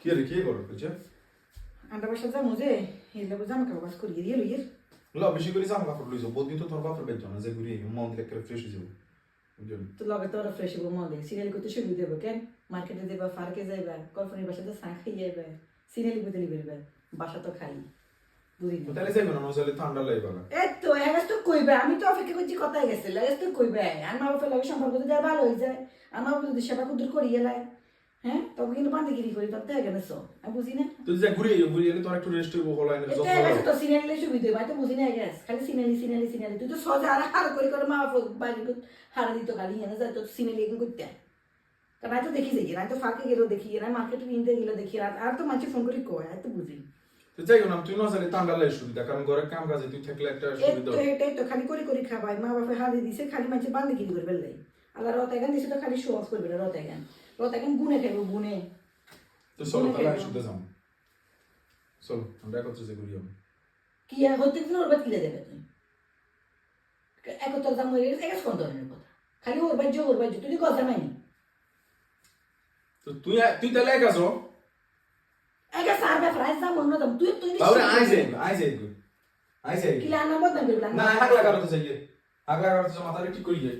কি রে কি করো বুঝছে আন্ডা বাসা যাব যে হেলে জামা কাপড় বাস করিয়ে দিয়ে লইয়ের ল বেশি করে জামা কাপড় লইছো বহুদিন তো তোর বাপের বেজ যে ঘুরিয়ে মন দিলে করে ফ্রেশ হয়ে যাব তো লগে তো ওরা ফ্রেশ হব মনে সিরিয়াল করতে শুরু দেবো কেন মার্কেটে দেবা ফার্কে যাইবা কল্পনার বাসাতে চা খাই যাইবা সিরিয়ালি বদলি বেরবা বাসা তো না তাহলে যাইবে না নজলে ঠান্ডা লাগবে না এই তো এগাস তো কইবে আমি তো অপেক্ষা করছি কথাই গেছে এগাস তো কইবে আর মা বাপের লগে সম্পর্ক যদি আর ভালো হয়ে যায় আর মা বাবা যদি সেবা কুদুর করি এলাই হ্যাঁ? তবে কিন্তু বান্দিগিরি করি আমি বুঝি না? তুই যা ঘুরিয়ে ঘুরিয়ে তোর একটু রেস্ট হইব হলো এটা তো সুবিধা হয় তো বুঝি না খালি সিরিয়ালি সিরিয়ালি সিরিয়ালি তুই তো সজা আর হার করে করে মা বাপ বাইরে হারা দিত খালি যায় তো সিরিয়ালি এগুলো করতে। কারণ তো দেখি দেখি তো ফাঁকে গেলেও দেখি না মার্কেটে কিনতে গেলেও দেখি আর আর তো মানুষ ফোন করে কয় তো বুঝি। তো যাই না তুই নজলে ঠান্ডা লাগে সুবিধা কারণ ঘরে কাম কাজে তুই থাকলে একটা সুবিধা এটাই তো খালি করে করে খাবাই মা বাপে হাতে দিছে খালি মানুষ বান্ধে কিনি করবে লাই আল্লাহ রত এগান দিছে তো খালি শো অফ করবে রত এগান। রত এগান গুনে খাইবো গুনে। তো চলো তাহলে শুনতে যাব চলো আমরা একত্রে যে যাব কি আর হতে দিন ওর বাদ কিলে দেবে তুমি একত্র দাম হয়ে গেছে এগাছ কোন ধরনের কথা। খালি ওর বাজ্য ওর বাজ্য তুই কথা নাই তো তুই তুই তাহলে এক আছো এগাছ আর ব্যাপার আজ দাম অন্য দাম তুই তুই তাহলে আই যাই আই যাই আই যাই কিলে আনা বদনাম করবি না হাক লাগানো তো যাইয়ে হাক লাগানো তো মাথাটা ঠিক করি যাই